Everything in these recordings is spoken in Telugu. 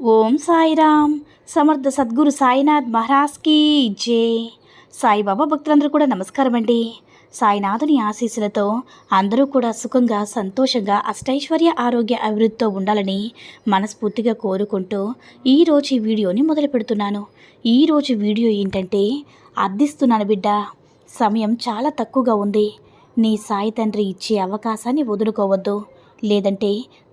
ఓం సాయిరామ్. సమర్థ సద్గురు సాయినాథ్ మహారాజ్కి జే. సాయిబాబా భక్తులందరూ కూడా నమస్కారం అండి. సాయినాథుని ఆశీస్సులతో అందరూ కూడా సుఖంగా సంతోషంగా అష్టైశ్వర్య ఆరోగ్య అభివృద్ధితో ఉండాలని మనస్ఫూర్తిగా కోరుకుంటూ ఈరోజు ఈ వీడియోని మొదలు పెడుతున్నాను. ఈరోజు వీడియో ఏంటంటే అర్థిస్తున్నాను బిడ్డ. సమయం చాలా తక్కువగా ఉంది. నీ సాయి తండ్రి ఇచ్చే అవకాశాన్ని వదులుకోవద్దు. లేదంటే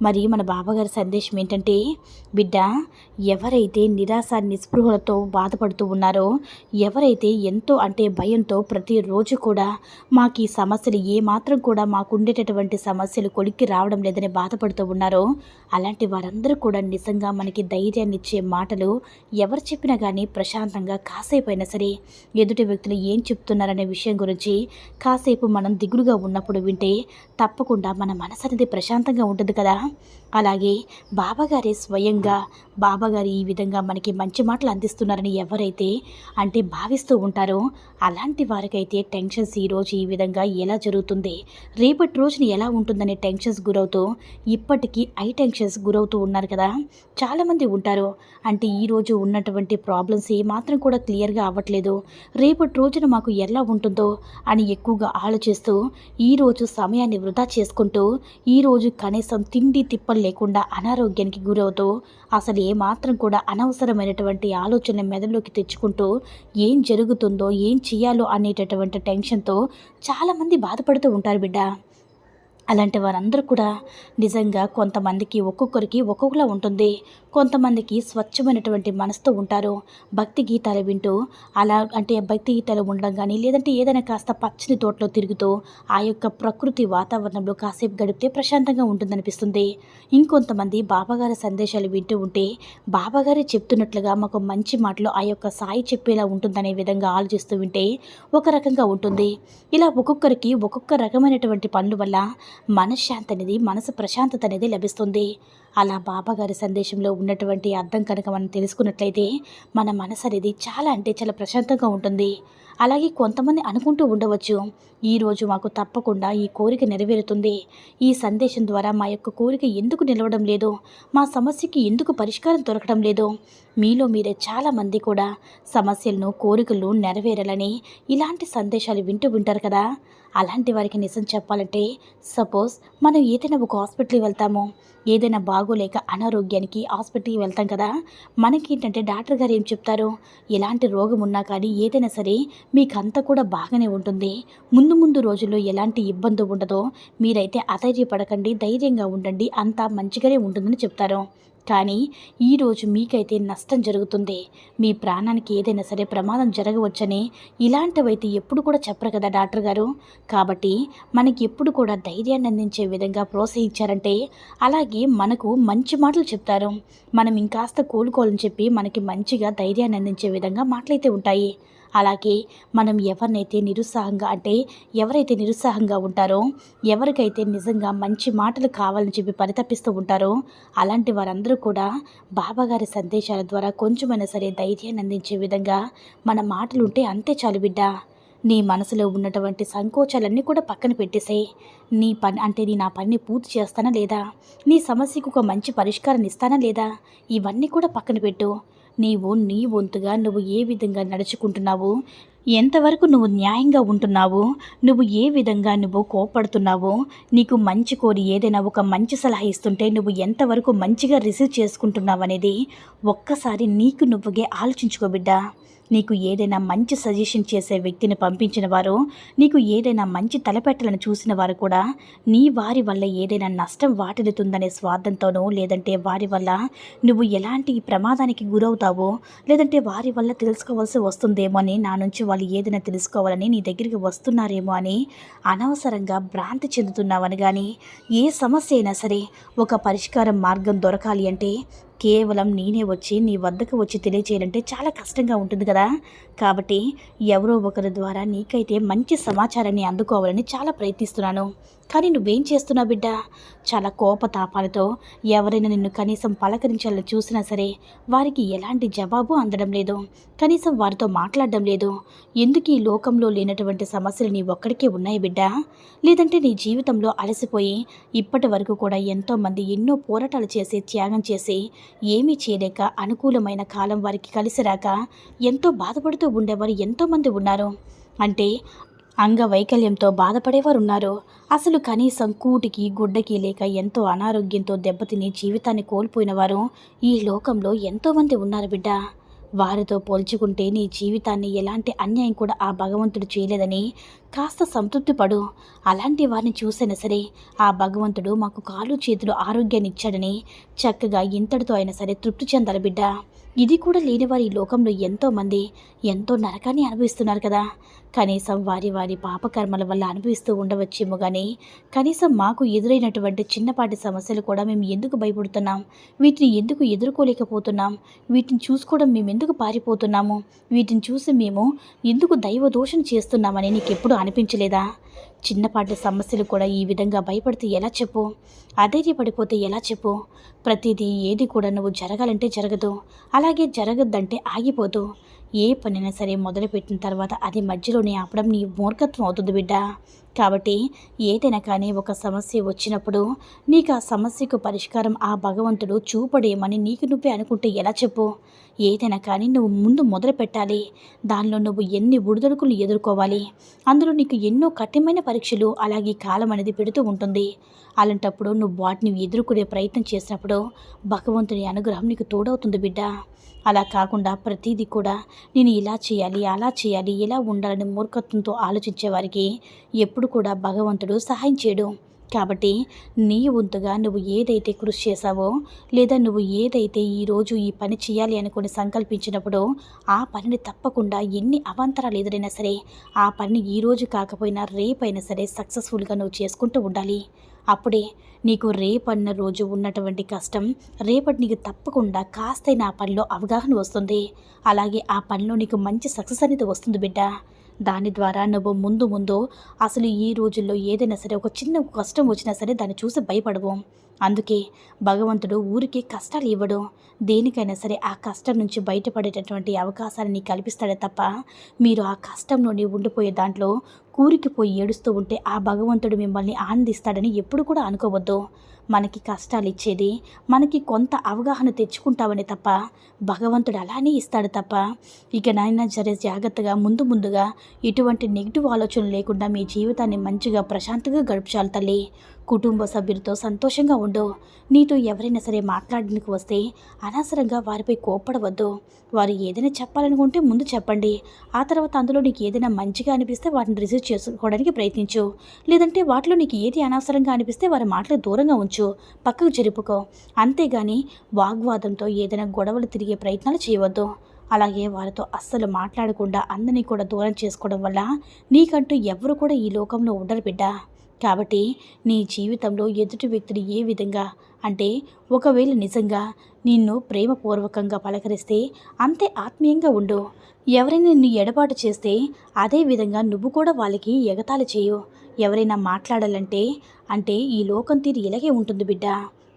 మరి మన బాబాగారి సందేశం ఏంటంటే బిడ్డ ఎవరైతే నిరాశ నిస్పృహలతో బాధపడుతూ ఉన్నారో ఎవరైతే ఎంతో అంటే భయంతో ప్రతిరోజు కూడా మాకు ఈ సమస్యలు ఏమాత్రం కూడా మాకు ఉండేటటువంటి సమస్యలు కొలిక్కి రావడం లేదని బాధపడుతూ ఉన్నారో అలాంటి వారందరూ కూడా నిజంగా మనకి ధైర్యాన్ని ఇచ్చే మాటలు ఎవరు చెప్పినా కానీ ప్రశాంతంగా కాసేపు అయినా సరే ఎదుటి వ్యక్తులు ఏం చెప్తున్నారనే విషయం గురించి కాసేపు మనం దిగులుగా ఉన్నప్పుడు వింటే తప్పకుండా మన మనసు అనేది ప్రశాంతంగా ఉంటుంది కదా. అలాగే బాబాగారే స్వయంగా బాబాగారు ఈ విధంగా మనకి మంచి మాటలు అందిస్తున్నారని ఎవరైతే అంటే భావిస్తూ ఉంటారో అలాంటి వారికైతే టెన్షన్స్ ఈరోజు ఈ విధంగా ఎలా జరుగుతుంది? రేపటి రోజున ఎలా ఉంటుందనే టెన్షన్స్ గురవుతూ ఇప్పటికీ ఐ టెన్షన్స్ గురవుతూ ఉన్నారు కదా? చాలామంది ఉంటారు. అంటే ఈరోజు ఉన్నటువంటి ప్రాబ్లమ్స్ ఏమాత్రం కూడా క్లియర్గా అవ్వట్లేదు. రేపటి రోజున మాకు ఎలా ఉంటుందో అని ఎక్కువగా ఆలోచిస్తూ ఈరోజు సమయాన్ని వృధా చేసుకుంటూ ఈరోజు కనీసం తిండి తిప్పలు లేకుండా అనారోగ్యానికి గురవుతూ అసలు ఏమాత్రం కూడా అనవసరమైనటువంటి ఆలోచన మెదడులోకి తెచ్చుకుంటూ ఏం జరుగుతుందో ఏం చేయాలో అనేటటువంటి టెన్షన్తో చాలామంది బాధపడుతూ ఉంటారు బిడ్డ. అలాంటి వారందరూ కూడా నిజంగా కొంతమందికి ఒక్కొక్కరికి ఒక్కొక్కలా ఉంటుంది. కొంతమందికి స్వచ్ఛమైనటువంటి మనసుతో ఉంటారు. భక్తి గీతాలు వింటూ అలా అంటే భక్తి గీతాలు ఉండడం కానీ లేదంటే ఏదైనా కాస్త పచ్చని తోటలో తిరుగుతూ ఆ యొక్క ప్రకృతి వాతావరణంలో కాసేపు గడిపితే ప్రశాంతంగా ఉంటుందనిపిస్తుంది. ఇంకొంతమంది బాబాగారి సందేశాలు వింటూ ఉంటే బాబాగారే చెప్తున్నట్లుగా మాకు మంచి మాటలు ఆ యొక్క సాయి చెప్పేలా ఉంటుందనే విధంగా ఆలోచిస్తూ వింటే ఒక రకంగా ఉంటుంది. ఇలా ఒక్కొక్కరికి ఒక్కొక్క రకమైనటువంటి పనుల వల్ల మనశ్శాంతి అనేది మనసు ప్రశాంతత అనేది లభిస్తుంది. అలా బాబాగారి సందేశంలో ఉన్నటువంటి అర్థం కనుక మనం తెలుసుకున్నట్లయితే మన మనసు అనేది చాలా అంటే చాలా ప్రశాంతంగా ఉంటుంది. అలాగే కొంతమంది అనుకుంటూ ఉండవచ్చు ఈరోజు మాకు తప్పకుండా ఈ కోరిక నెరవేరుతుంది. ఈ సందేశం ద్వారా మా యొక్క కోరిక ఎందుకు నిలవడం లేదు? మా సమస్యకి ఎందుకు పరిష్కారం దొరకడం లేదు? మీలో మీరే చాలామంది కూడా సమస్యలను కోరికలు నెరవేరాలని ఇలాంటి సందేశాలు వింటూ ఉంటారు కదా. అలాంటి వారికి నిజం చెప్పాలంటే సపోజ్ మనం ఏదైనా ఒక హాస్పిటల్కి వెళ్తాము. ఏదైనా బాగోలేక అనారోగ్యానికి హాస్పిటల్కి వెళ్తాం కదా. మనకి ఏంటంటే డాక్టర్ గారు ఏం చెప్తారు? ఎలాంటి రోగం ఉన్నా కానీ ఏదైనా సరే మీకు అంతా కూడా బాగానే ఉంటుంది. ముందు ముందు రోజుల్లో ఎలాంటి ఇబ్బంది ఉండదో మీరైతే అధైర్యపడకండి ధైర్యంగా ఉండండి. అంతా మంచిగానే ఉంటుందని చెప్తారు. కానీ ఈరోజు మీకైతే నష్టం జరుగుతుంది. మీ ప్రాణానికి ఏదైనా సరే ప్రమాదం జరగవచ్చని ఇలాంటివైతే ఎప్పుడు కూడా చెప్పరు కదా డాక్టర్ గారు. కాబట్టి మనకి ఎప్పుడు కూడా ధైర్యాన్ని అందించే విధంగా ప్రోత్సహించారంటే అలాగే మనకు మంచి మాటలు చెప్తారు. మనం ఇంకాస్త కోలుకోవాలని చెప్పి మనకి మంచిగా ధైర్యాన్ని అందించే విధంగా మాటలైతే ఉంటాయి. అలాగే మనం ఎవరినైతే నిరుత్సాహంగా అంటే ఎవరైతే నిరుత్సాహంగా ఉంటారో ఎవరికైతే నిజంగా మంచి మాటలు కావాలని చెప్పి పరితపిస్తూ ఉంటారో అలాంటి వారందరూ కూడా బాబాగారి సందేశాల ద్వారా కొంచెమైనా సరే ధైర్యాన్ని అందించే విధంగా మన మాటలు ఉంటే అంతే చాలు బిడ్డ. నీ మనసులో ఉన్నటువంటి సంకోచాలన్నీ కూడా పక్కన పెట్టేసేయి నీ పని అంటే నీ నా పనిని పూర్తి చేస్తానా లేదా? నీ సమస్యకు ఒక మంచి పరిష్కారం ఇస్తానా లేదా? ఇవన్నీ కూడా పక్కన పెట్టు. నీవు నీ వంతుగా నువ్వు ఏ విధంగా నడుచుకుంటున్నావు? ఎంతవరకు నువ్వు న్యాయంగా ఉంటున్నావు? నువ్వు ఏ విధంగా నువ్వు కోపడుతున్నావు నీకు మంచి కోరి ఏదైనా ఒక మంచి సలహా ఇస్తుంటే నువ్వు ఎంతవరకు మంచిగా రిసీవ్ చేసుకుంటున్నావు అనేది ఒక్కసారి నీకు నువ్వుగే ఆలోచించుకో బిడ్డా. నీకు ఏదైనా మంచి సజెషన్ చేసే వ్యక్తిని పంపించిన వారు నీకు ఏదైనా మంచి తలపెట్టలను చూసిన వారు కూడా నీ వారి వల్ల ఏదైనా నష్టం వాటిల్లుతుందనే స్వార్థంతోనో లేదంటే వారి వల్ల నువ్వు ఎలాంటి ప్రమాదానికి గురవుతావో లేదంటే వారి వల్ల తెలుసుకోవాల్సి వస్తుందేమో అని నా నుంచి వాళ్ళు ఏదైనా తెలుసుకోవాలని నీ దగ్గరికి వస్తున్నారేమో అని అనవసరంగా భ్రాంతి చెందుతున్నావని కానీ ఏ సమస్య అయినా సరే ఒక పరిష్కారం మార్గం దొరకాలి అంటే కేవలం నేనే వచ్చి నీ వద్దకు వచ్చి తెలియచేయాలంటే చాలా కష్టంగా ఉంటుంది కదా. కాబట్టి ఎవరో ఒకరి ద్వారా నీకైతే మంచి సమాచారాన్ని అందుకోవాలని చాలా ప్రయత్నిస్తున్నాను. కానీ నువ్వేం చేస్తున్నావు బిడ్డ? చాలా కోపతాపాలతో ఎవరైనా నిన్ను కనీసం పలకరించాలని చూసినా సరే వారికి ఎలాంటి జవాబు అందడం లేదు. కనీసం వారితో మాట్లాడడం లేదు. ఎందుకు ఈ లోకంలో లేనటువంటి సమస్యలు నీ ఒక్కడికే ఉన్నాయి బిడ్డ? లేదంటే నీ జీవితంలో అలసిపోయి ఇప్పటి వరకు కూడా ఎంతోమంది ఎన్నో పోరాటాలు చేసి త్యాగం చేసి ఏమీ చేయలేక అనుకూలమైన కాలం వారికి కలిసి రాక ఎంతో బాధపడుతూ ఉండేవారు ఎంతోమంది ఉన్నారు. అంటే అంగవైకల్యంతో బాధపడేవారు ఉన్నారు అసలు కనీసం కూటికి గుడ్డకి లేక ఎంతో అనారోగ్యంతో దెబ్బతిని జీవితాన్ని కోల్పోయిన వారు ఈ లోకంలో ఎంతోమంది ఉన్నారు బిడ్డ. వారితో పోల్చుకుంటే నీ జీవితాన్ని ఎలాంటి అన్యాయం కూడా ఆ భగవంతుడు చేయలేదని కాస్త సంతృప్తి పడు. అలాంటి వారిని చూసైనా సరే ఆ భగవంతుడు మాకు కాలు చేతులు ఆరోగ్యాన్ని ఇచ్చాడని చక్కగా ఇంతటితో అయినా సరే తృప్తి చెందాలి బిడ్డ. ఇది కూడా లేని వారి ఈ లోకంలో ఎంతోమంది ఎంతో నరకాన్ని అనుభవిస్తున్నారు కదా. కనీసం వారి వారి పాపకర్మల వల్ల అనుభవిస్తూ ఉండవచ్చేమో కానీ కనీసం మాకు ఎదురైనటువంటి చిన్నపాటి సమస్యలు కూడా మేము ఎందుకు భయపడుతున్నాం? వీటిని ఎందుకు ఎదుర్కోలేకపోతున్నాం? వీటిని చూసుకోవడం మేము ఎందుకు పారిపోతున్నాము? వీటిని చూసి మేము ఎందుకు దైవ దోషం చేస్తున్నామని నీకు ఎప్పుడు అనిపించలేదా? చిన్నపాటి సమస్యలు కూడా ఈ విధంగా భయపడితే ఎలా చెప్పు? అధైర్యపడిపోతే ఎలా చెప్పు? ప్రతిదీ ఏది కూడా నువ్వు జరగాలంటే జరగదు. అలాగే జరగద్దంటే ఆగిపోదు. ఏ పనైనా సరే మొదలుపెట్టిన తర్వాత అది మధ్యలోనే ఆపడం నీ మూర్ఖత్వం అవుతుంది బిడ్డ. కాబట్టి ఏదైనా కానీ ఒక సమస్య వచ్చినప్పుడు నీకు ఆ సమస్యకు పరిష్కారం ఆ భగవంతుడు చూపడేమని నీకు నువ్వే అనుకుంటే ఎలా చెప్పు? ఏదైనా కానీ నువ్వు ముందు మొదలు పెట్టాలి. దానిలో నువ్వు ఎన్ని ఒడిదొడుకులు ఎదుర్కోవాలి? అందులో నీకు ఎన్నో కఠినమైన పరీక్షలు అలాగే కాలం అనేది పెడుతూ ఉంటుంది. అలాంటప్పుడు నువ్వు వాటిని ఎదుర్కొనే ప్రయత్నం చేసినప్పుడు భగవంతుని అనుగ్రహం నీకు తోడవుతుంది బిడ్డ. అలా కాకుండా ప్రతిదీ కూడా నేను ఇలా చేయాలి అలా చేయాలి ఇలా ఉండాలని మూర్ఖత్వంతో ఆలోచించే వారికి ఎప్పుడు కూడా భగవంతుడు సహాయం చేయడు. కాబట్టి నీ వంతుగా నువ్వు ఏదైతే కృషి చేశావో లేదా నువ్వు ఏదైతే ఈరోజు ఈ పని చేయాలి అనుకుని సంకల్పించినప్పుడు ఆ పనిని తప్పకుండా ఎన్ని అవాంతరాలు ఎదురైనా సరే ఆ పని ఈరోజు కాకపోయినా రేపైనా సరే సక్సెస్ఫుల్గా నువ్వు చేసుకుంటూ ఉండాలి. అప్పుడే నీకు రేపన్న రోజు ఉన్నటువంటి కష్టం రేపటి నీకు తప్పకుండా కాస్తైనా ఆ పనిలో అవగాహన వస్తుంది. అలాగే ఆ పనిలో నీకు మంచి సక్సెస్ అనేది వస్తుంది బిడ్డ. దాని ద్వారా నువ్వు ముందు ముందు అసలు ఈ రోజుల్లో ఏదైనా సరే ఒక చిన్న కష్టం వచ్చినా సరే దాన్ని చూసి భయపడవు. అందుకే భగవంతుడు ఊరికే కష్టాలు ఇవ్వడు. దేనికైనా సరే ఆ కష్టం నుంచి బయటపడేటటువంటి అవకాశాన్ని కల్పిస్తాడే తప్ప మీరు ఆ కష్టంలోనే ఉండిపోయే దాంట్లో కూరికిపోయి ఏడుస్తూ ఉంటే ఆ భగవంతుడు మిమ్మల్ని ఆనందిస్తాడని ఎప్పుడు కూడా అనుకోవద్దు. మనకి కష్టాలు ఇచ్చేది మనకి కొంత అవగాహన తెచ్చుకుంటామని తప్ప భగవంతుడు అలానే ఇస్తాడు తప్ప ఇక నాయన సరే జాగ్రత్తగా ముందు ముందుగా ఎటువంటి నెగిటివ్ ఆలోచనలు లేకుండా మీ జీవితాన్ని మంచిగా ప్రశాంతంగా గడుపుచాలి తల్లి. కుటుంబ సభ్యులతో సంతోషంగా ఉండు. నీతో ఎవరైనా సరే మాట్లాడడానికి వస్తే అనవసరంగా వారిపై కోపడవద్దు వారు ఏదైనా చెప్పాలనుకుంటే ముందు చెప్పండి. ఆ తర్వాత అందులో నీకు ఏదైనా మంచిగా అనిపిస్తే వాటిని రిసీవ్ చేసుకోవడానికి ప్రయత్నించు. లేదంటే వాటిలో నీకు ఏది అనవసరంగా అనిపిస్తే వారి మాటలు దూరంగా ఉంచు. పక్కకు జరుపుకో అంతేగాని వాగ్వాదంతో ఏదైనా గొడవలు తిరిగే ప్రయత్నాలు చేయవద్దు. అలాగే వారితో అస్సలు మాట్లాడకుండా అందరినీ కూడా దూరం చేసుకోవడం వల్ల నీకంటూ ఎవరు కూడా ఈ లోకంలో ఉండరు బిడ్డ. కాబట్టి నీ జీవితంలో ఎదుటి వ్యక్తులు ఏ విధంగా? అంటే ఒకవేళ నిజంగా నిన్ను ప్రేమపూర్వకంగా పలకరిస్తే అంతే ఆత్మీయంగా ఉండు. ఎవరైనా నిన్ను ఎడబాటు చేస్తే అదే విధంగా నువ్వు కూడా వాళ్ళకి ఎగతాళి చేయు. ఎవరైనా మాట్లాడాలంటే అంటే ఈ లోకం తీరు ఇలాగే ఉంటుంది బిడ్డ.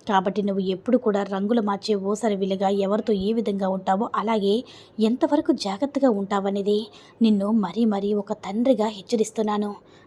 కాబట్టి నువ్వు ఎప్పుడు కూడా రంగులు మార్చే ఓసరి విలుగా ఎవరితో ఏ విధంగా ఉంటావో అలాగే ఎంతవరకు జాగ్రత్తగా ఉంటావనేది నిన్ను మరీ మరీ ఒక తండ్రిగా హెచ్చరిస్తున్నాను.